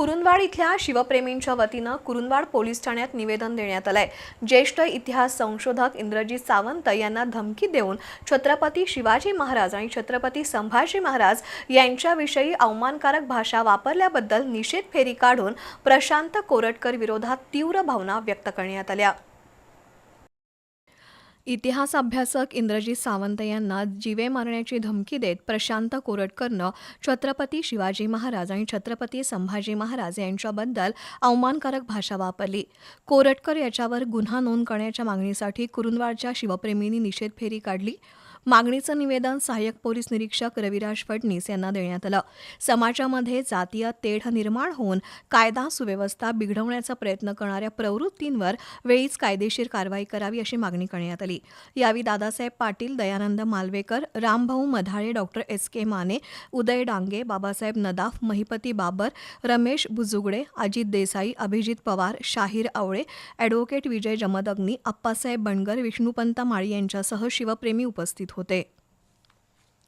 कुरुंदवाड इथल्या शिवप्रेमींच्या वतीनं कुरुंदवाड पोलीस ठाण्यात निवेदन देण्यात आलंय. ज्येष्ठ इतिहास संशोधक इंद्रजीत सावंत यांना धमकी देऊन छत्रपती शिवाजी महाराज आणि छत्रपती संभाजी महाराज यांच्याविषयी अवमानकारक भाषा वापरल्याबद्दल निषेध फेरी काढून प्रशांत कोरटकर विरोधात तीव्र भावना व्यक्त करण्यात आल्या. इतिहास अभ्यासक इंद्रजीत सावंत यांना जीवे मारण्याची धमकी देत प्रशांत कोरटकरनं छत्रपती शिवाजी महाराज आणि छत्रपती संभाजी महाराज यांच्याबद्दल अवमानकारक भाषा वापरली. कोरटकर याच्यावर गुन्हा नोंद करण्याच्या मागणीसाठी कुरुंदवाडच्या शिवप्रेमींनी निषेध फेरी काढली. मागणीचं निवेदन सहाय्यक पोलीस निरीक्षक रविराज फडणीस यांना देण्यात आलं. समाजामध्ये जातीय तेढ निर्माण होऊन कायदा सुव्यवस्था बिघडवण्याचा प्रयत्न करणाऱ्या प्रवृत्तींवर वेळीच कायदेशीर कारवाई करावी अशी मागणी करण्यात आली. यावेळी Dadasaheb Patil Dayanand Malavekar Rambhau Madhale doctor S K Mane Uday Dange Babasaheb Nadaf Mahipati Babar Ramesh Bujugade Ajit Desai Abhijit Pawar Shahir Awale advocate Vijay Jamadagni Appasaheb Bangar Vishnupant Mali यांच्यासह शिवप्रेमी उपस्थित होते